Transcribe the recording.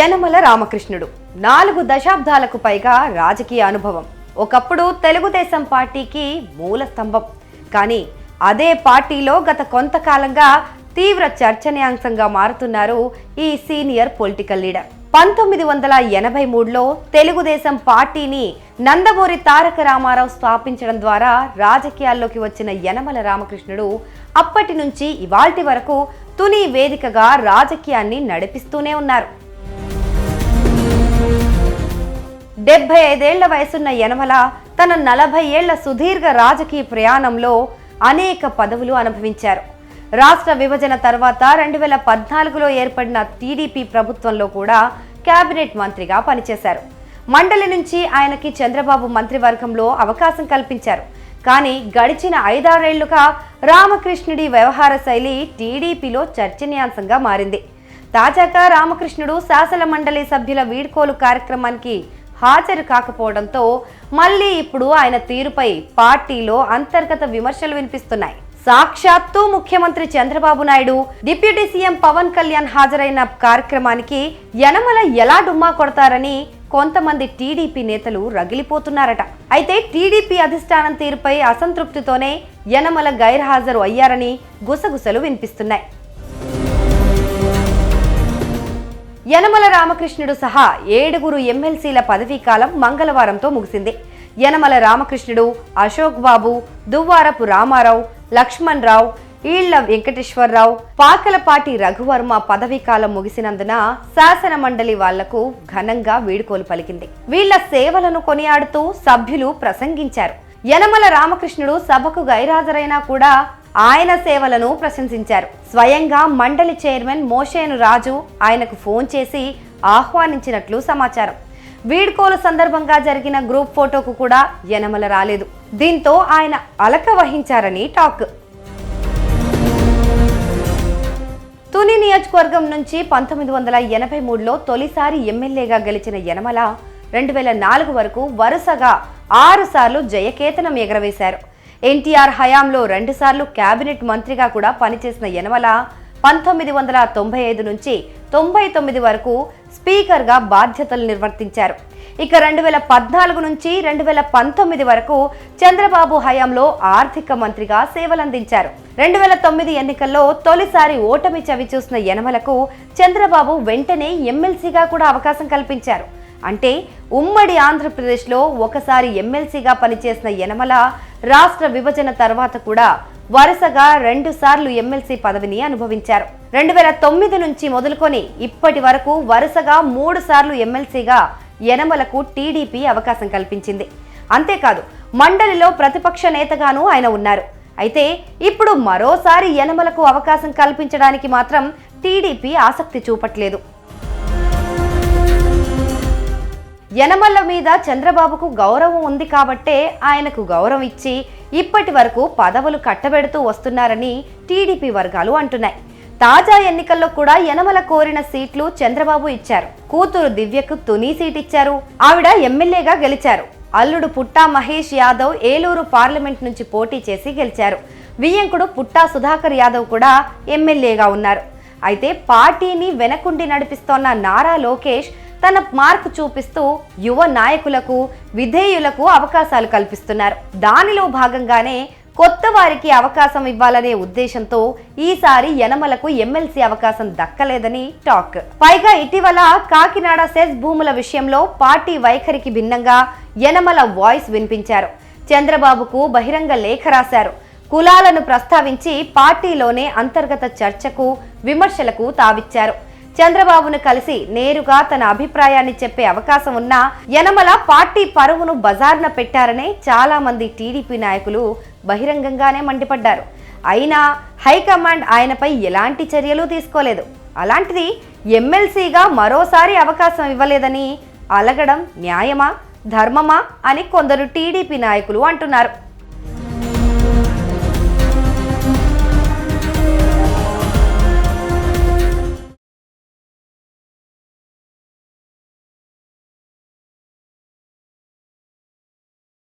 యనమల రామకృష్ణుడు. నాలుగు దశాబ్దాలకు పైగా రాజకీయ అనుభవం. ఒకప్పుడు తెలుగుదేశం పార్టీకి మూల స్తంభం. కానీ అదే పార్టీలో గత కొంతకాలంగా తీవ్ర చర్చనీయాంశంగా మారుతున్నారు ఈ సీనియర్ పొలిటికల్ లీడర్. పంతొమ్మిది వందల ఎనభై మూడులో తెలుగుదేశం పార్టీని నందమూరి తారక రామారావు స్థాపించడం ద్వారా రాజకీయాల్లోకి వచ్చిన యనమల రామకృష్ణుడు అప్పటి నుంచి ఇవాల్టి వరకు తుని వేదికగా రాజకీయాన్ని నడిపిస్తూనే ఉన్నారు. డెబ్బై ఐదేళ్ళ వయసున్న యనమల తన నలభై ఏళ్ళ సుదీర్ఘ రాజకీయ ప్రయాణంలో అనేక పదవులు అనుభవించారు. రాష్ట్ర విభజన తర్వాత రెండు వేల పద్నాలుగులో ఏర్పడిన టీడీపీ ప్రభుత్వంలో కూడా కేబినెట్ మంత్రిగా పనిచేశారు. మండలి నుంచి ఆయనకి చంద్రబాబు మంత్రివర్గంలో అవకాశం కల్పించారు. కానీ గడిచిన ఐదారేళ్ళుగా రామకృష్ణుడి వ్యవహార శైలి టీడీపీలో చర్చనీయాంశంగా మారింది. తాజాగా రామకృష్ణుడు శాసన మండలి సభ్యుల వీడ్కోలు కార్యక్రమానికి హాజరు కాకపోవడంతో మళ్ళీ ఇప్పుడు ఆయన తీరుపై పార్టీలో అంతర్గత విమర్శలు వినిపిస్తున్నాయి. సాక్షాత్తు ముఖ్యమంత్రి చంద్రబాబు నాయుడు డిప్యూటీ సీఎం పవన్ కళ్యాణ్ హాజరైన కార్యక్రమానికి యనమల ఎలా డుమ్మా కొడతారని కొంతమంది టీడీపీ నేతలు రగిలిపోతున్నారట. అయితే టీడీపీ అధిష్టానం తీరుపై అసంతృప్తితోనే యనమల గైర్హాజరు అయ్యారని గుసగుసలు వినిపిస్తున్నాయి. యనమల రామకృష్ణుడు సహా ఏడుగురు ఎమ్మెల్సీల పదవీకాలం మంగళవారంతో ముగిసింది. యనమల రామకృష్ణుడు అశోక్ బాబు దువ్వారపు రామారావు లక్ష్మణ్ రావు ఈళ్ళ వెంకటేశ్వరరావు పాకలపాటి రఘువర్మ పదవీకాలం ముగిసినందున శాసన మండలి వాళ్ళకు ఘనంగా వీడుకోలు పలికింది. వీళ్ళ సేవలను కొనియాడుతూ సభ్యులు ప్రసంగించారు. యనమల రామకృష్ణుడు సభకు గైరాజరైనా కూడా ఆయన సేవలను ప్రశంసించారు. స్వయంగా మండలి చైర్మన్ మోషేను రాజు ఆయనకు ఫోన్ చేసి ఆహ్వానించినట్లు సమాచారం. వీడ్కోలు సందర్భంగా జరిగిన గ్రూప్ ఫోటోకు కూడా యనమల రాలేదు. దీంతో ఆయన అలక వహించారని టాక్. తుని నియోజకవర్గం నుంచి పంతొమ్మిది వందల ఎనభై మూడులో తొలిసారి ఎమ్మెల్యేగా గెలిచిన యనమల రెండు వేల నాలుగు వరకు వరుసగా ఆరుసార్లు జయకేతనం ఎగరవేశారు. ఎన్టీఆర్ హయాంలో రెండుసార్లు కేబినెట్ మంత్రిగా కూడా పనిచేసిన యనమల పంతొమ్మిది వందల తొంభై ఐదు నుంచి తొంభై తొమ్మిది వరకు స్పీకర్గా బాధ్యతలు నిర్వర్తించారు. ఇక రెండు వేల పద్నాలుగు నుంచి రెండు వేల పంతొమ్మిది వరకు చంద్రబాబు హయాంలో ఆర్థిక మంత్రిగా సేవలందించారు. రెండు వేల తొమ్మిది ఎన్నికల్లో తొలిసారి ఓటమి చవి చూసిన యనమలకు చంద్రబాబు వెంటనే ఎమ్మెల్సీగా కూడా అవకాశం కల్పించారు. అంటే ఉమ్మడి ఆంధ్రప్రదేశ్లో ఒకసారి ఎమ్మెల్సీగా పనిచేసిన యనమల రాష్ట్ర విభజన తర్వాత కూడా వరుసగా రెండు సార్లు ఎమ్మెల్సీ పదవిని అనుభవించారు. రెండు వేల తొమ్మిది నుంచి మొదలుకొని ఇప్పటి వరకు వరుసగా మూడు సార్లు ఎమ్మెల్సీగా యనమలకు టీడీపీ అవకాశం కల్పించింది. అంతేకాదు మండలిలో ప్రతిపక్ష నేతగానూ ఆయన ఉన్నారు. అయితే ఇప్పుడు మరోసారి యనమలకు అవకాశం కల్పించడానికి మాత్రం టీడీపీ ఆసక్తి చూపట్లేదు. యనమల్ల మీద చంద్రబాబుకు గౌరవం ఉంది కాబట్టే ఆయనకు గౌరవం ఇచ్చి ఇప్పటి వరకు పదవులు కట్టబెడుతూ వస్తున్నారని టీడీపీ వర్గాలు అంటున్నాయి. తాజా ఎన్నికల్లో కూడా యనమల కోరిన సీట్లు చంద్రబాబు ఇచ్చారు. కూతురు దివ్యకు తుని సీట్ ఇచ్చారు. ఆవిడ ఎమ్మెల్యేగా గెలిచారు. అల్లుడు పుట్టా మహేష్ యాదవ్ ఏలూరు పార్లమెంట్ నుంచి పోటీ చేసి గెలిచారు. వియ్యంకుడు పుట్టా సుధాకర్ యాదవ్ కూడా ఎమ్మెల్యేగా ఉన్నారు. అయితే పార్టీని వెనకుండి నడిపిస్తోన్న నారా లోకేష్ తన మార్కు చూపిస్తూ యువ నాయకులకు విధేయులకు అవకాశాలు కల్పిస్తున్నారు. దానిలో భాగంగానే కొత్త వారికి అవకాశం ఇవ్వాలనే ఉద్దేశంతో ఈసారి యనమలకు ఎమ్మెల్సీ అవకాశం దక్కలేదని టాక్. పైగా ఇటీవల కాకినాడ సెస్ భూముల విషయంలో పార్టీ వైఖరికి భిన్నంగా యనమల వాయిస్ వినిపించారు. చంద్రబాబుకు బహిరంగ లేఖ రాశారు. కులాలను ప్రస్తావించి పార్టీలోనే అంతర్గత చర్చకు విమర్శలకు తావిచ్చారు. చంద్రబాబును కలిసి నేరుగా తన అభిప్రాయాన్ని చెప్పే అవకాశం ఉన్నా యనమల పార్టీ పరువును బజార్న పెట్టారనే చాలా మంది టీడీపీ నాయకులు బహిరంగంగానే మండిపడ్డారు. అయినా హైకమాండ్ ఆయనపై ఎలాంటి చర్యలు తీసుకోలేదు. అలాంటిది ఎమ్మెల్సీగా మరోసారి అవకాశం ఇవ్వలేదని అలగడం న్యాయమా ధర్మమా అని కొందరు టీడీపీ నాయకులు అంటున్నారు.